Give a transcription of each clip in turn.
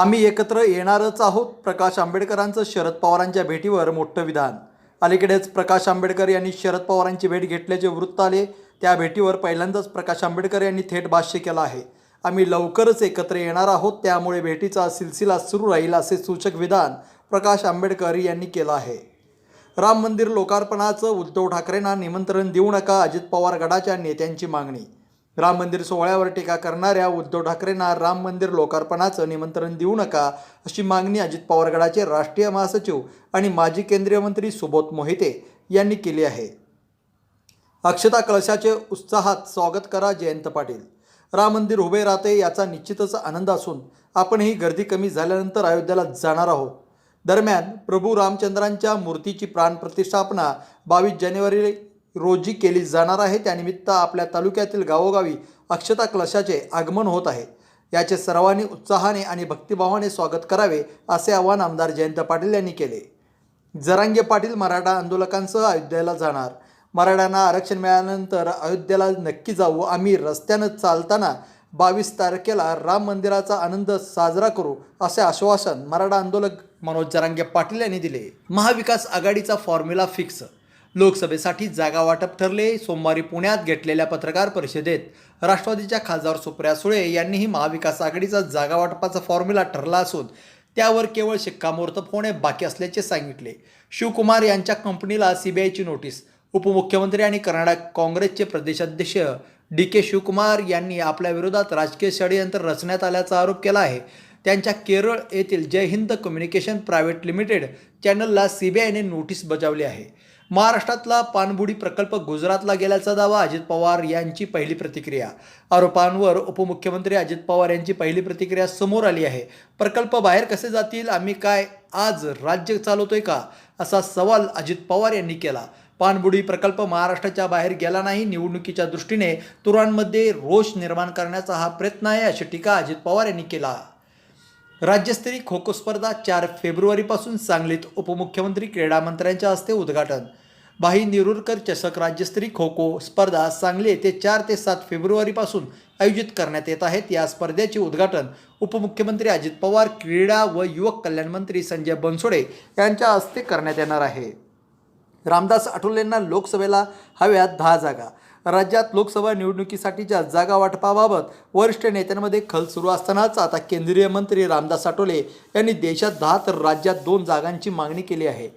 आम्ही एकत्र येणारच आहोत. प्रकाश आंबेडकरांचं शरद पवारांच्या भेटीवर मोठं विधान. अलीकडेच प्रकाश आंबेडकर यांनी शरद पवारांची भेट घेतल्याचे वृत्त आले त्या भेटीवर पहिल्यांदाच प्रकाश आंबेडकर यांनी थेट भाष्य केलं आहे. आम्ही लवकरच एकत्र येणार आहोत त्यामुळे भेटीचा सिलसिला सुरू राहील असे सूचक विधान प्रकाश आंबेडकर यांनी केलं आहे. राम मंदिर लोकार्पणाचं उद्धव ठाकरेंना निमंत्रण देऊ नका अजित पवार गडाच्या नेत्यांची मागणी राम मंदिर सोहळ्यावर टीका करणाऱ्या उद्धव ठाकरेंना राम मंदिर लोकार्पणाचं निमंत्रण देऊ नका अशी मागणी अजित पवारगडाचे राष्ट्रीय महासचिव आणि माजी केंद्रीय मंत्री सुबोध मोहिते यांनी केली आहे. अक्षता कळशाचे उत्साहात स्वागत करा जयंत पाटील. राम मंदिर उभे राहते याचा निश्चितच आनंद असून आपणही गर्दी कमी झाल्यानंतर अयोध्येला जाणार आहोत. दरम्यान प्रभू रामचंद्रांच्या मूर्तीची प्राणप्रतिष्ठापना बावीस जानेवारी रोजी केली जाणार आहे. त्यानिमित्त आपल्या तालुक्यातील गावोगावी अक्षता कलशाचे आगमन होत आहे. याचे सर्वांनी उत्साहाने आणि भक्तिभावाने स्वागत करावे असे आवाहन आमदार जयंत पाटील यांनी केले. जरांगे पाटील मराठा आंदोलकांसह अयोध्येला जाणार. मराठ्यांना आरक्षण मिळाल्यानंतर अयोध्येला नक्की जाऊ आम्ही रस्त्यानं चालताना बावीस तारखेला राम मंदिराचा आनंद साजरा करू असे आश्वासन मराठा आंदोलक मनोज जरांगे पाटील यांनी दिले. महाविकास आघाडीचा फॉर्म्युला फिक्स लोकसभेसाठी जागा वाटप ठरले. सोमवारी पुण्यात घेतलेल्या पत्रकार परिषदेत राष्ट्रवादीच्या खासदार सुप्रिया सुळे यांनीही महाविकास आघाडीचा जागा वाटपाचा फॉर्म्युला ठरला असून त्यावर केवळ शिक्कामोर्तब होणे बाकी असल्याचे सांगितले. शिवकुमार यांच्या कंपनीला सीबीआयची नोटीस उपमुख्यमंत्री आणि कर्नाटक काँग्रेसचे प्रदेशाध्यक्ष डी के शिवकुमार यांनी आपल्या विरोधात राजकीय षडयंत्र रचण्यात आल्याचा आरोप केला आहे. त्यांच्या केरळ येथील Jai Hind communication private limited चॅनलला सीबीआयने नोटीस बजावली आहे. महाराष्ट्रातला पाणबुडी प्रकल्प गुजरातला गेल्याचा दावा अजित पवार यांची पहिली प्रतिक्रिया. आरोपांवर उपमुख्यमंत्री अजित पवार यांची पहिली प्रतिक्रिया समोर आली आहे. प्रकल्प बाहेर कसे जातील आम्ही काय आज राज्य चालवतोय का असा सवाल अजित पवार यांनी केला. पाणबुडी प्रकल्प महाराष्ट्राच्या बाहेर गेला नाही निवडणुकीच्या दृष्टीने तुरांमध्ये रोष निर्माण करण्याचा हा प्रयत्न आहे अशी टीका अजित पवार यांनी केला. राज्यस्तरीय खो खो स्पर्धा चार फेब्रुवारीपासून सांगलीत उपमुख्यमंत्री क्रीडा मंत्र्यांच्या हस्ते उद्घाटन. भाई निरुरकर चषक राज्यस्तरीय खो खो स्पर्धा सांगली येथे चार ते सात फेब्रुवारीपासून आयोजित करण्यात येत आहेत. या स्पर्धेचे उद्घाटन उपमुख्यमंत्री अजित पवार क्रीडा व युवक कल्याण मंत्री संजय बनसोडे यांच्या हस्ते करण्यात येणार आहे. रामदास आठवलेंना लोकसभेला हव्यात दहा जागा. राज्यात लोकसभा निवडणुकीसाठीच्या जागा वाटपाबाबत वरिष्ठ नेत्यांमध्ये खल सुरू असतानाच आता केंद्रीय मंत्री रामदास आठवले यांनी देशात दहा तर राज्यात दोन जागांची मागणी केली आहे.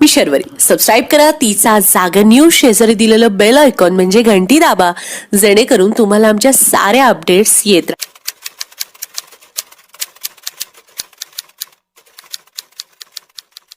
मी शर्वरी. सबस्क्राईब करा. तिचा जागा न्यूज शेजारी दिलेलं बेल आयकॉन म्हणजे घंटी दाबा. जेणेकरून तुम्हाला आमच्या साऱ्या अपडेट्स येत राहतील